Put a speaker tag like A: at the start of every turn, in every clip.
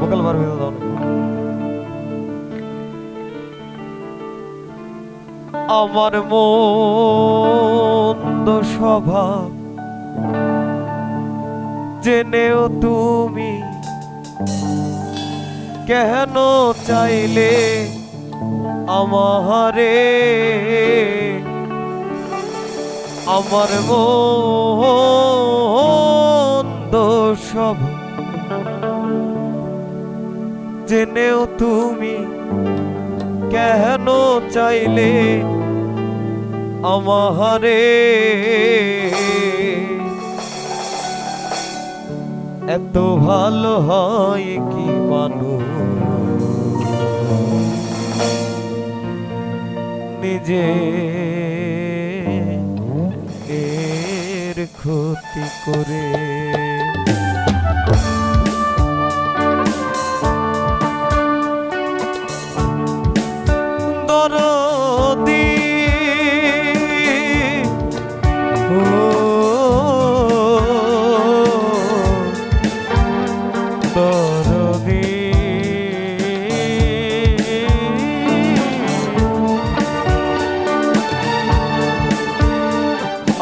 A: Vocal বার হয়ে আমার মন্দ স্বভাব জেনেও তুমি কেন চাইলে আমারে? আমার মন্দ স্বভাব জেনেও তুমি কেন চাইলে আমারে এত ভালো হয় কি মানুষ? নিজে এর ক্ষতি করে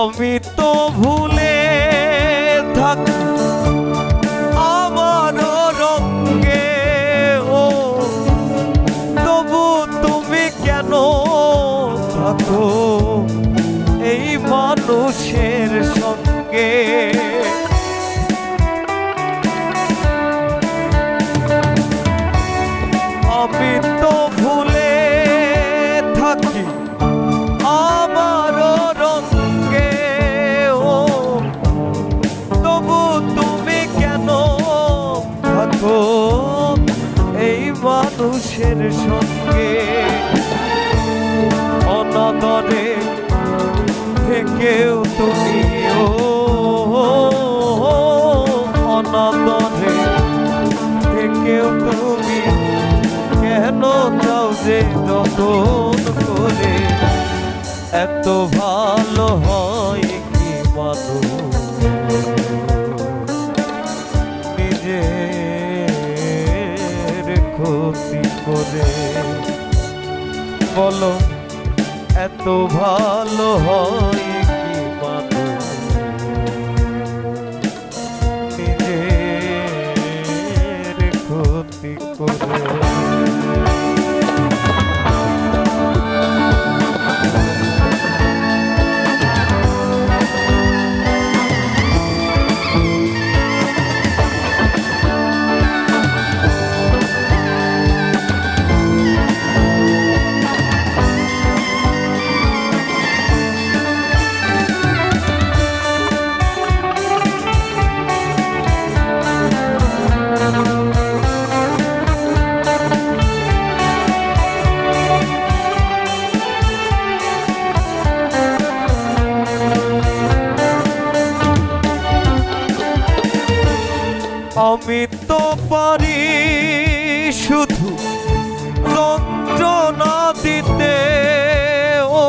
A: আমি তো ভুলে মানুষের সঙ্গে অনাদরে থেকেও তুমি, ও অনাদরে থেকেও তুমি, কেন চাও যে যতন করে? এত ভালো হয় কি মানুষ বলো এত ভালো হয় আমি তো পারি শুধু যন্ত্রণা দিতে। ও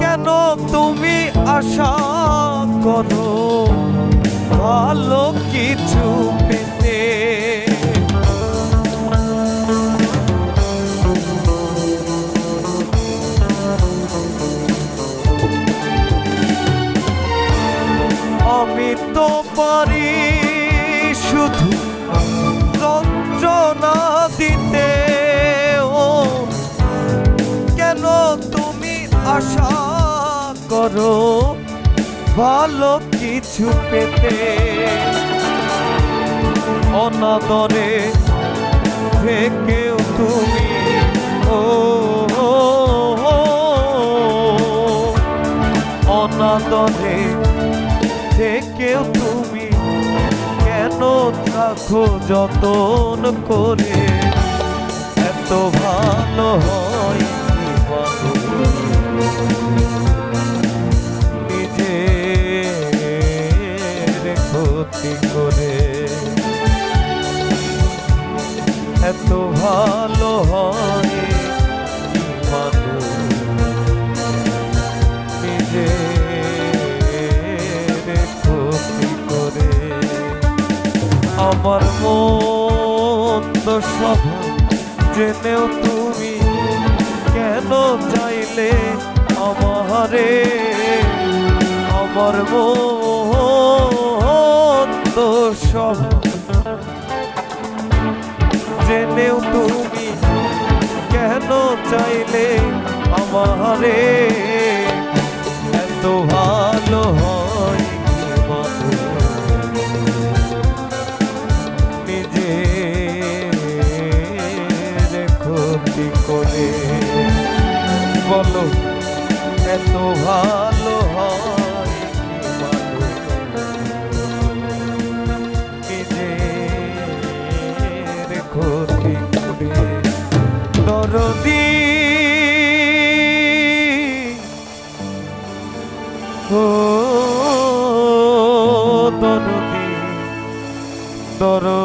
A: কেন তুমি আশা করো? করো ভালো কিছু পেতে। অনাদরে থেকেও তুমি ও, অনাদরে থেকেও তুমি কেন থাকো যতন করে? এত ভালো হয় এত ভালো হয় মানুষ করে আমার স্বভাব জেনেও তুমি কেন চাইলে আমারে? আমার মন্দ স্বভাব জেনেও তুমি কেন চাইলে আমারে? Doro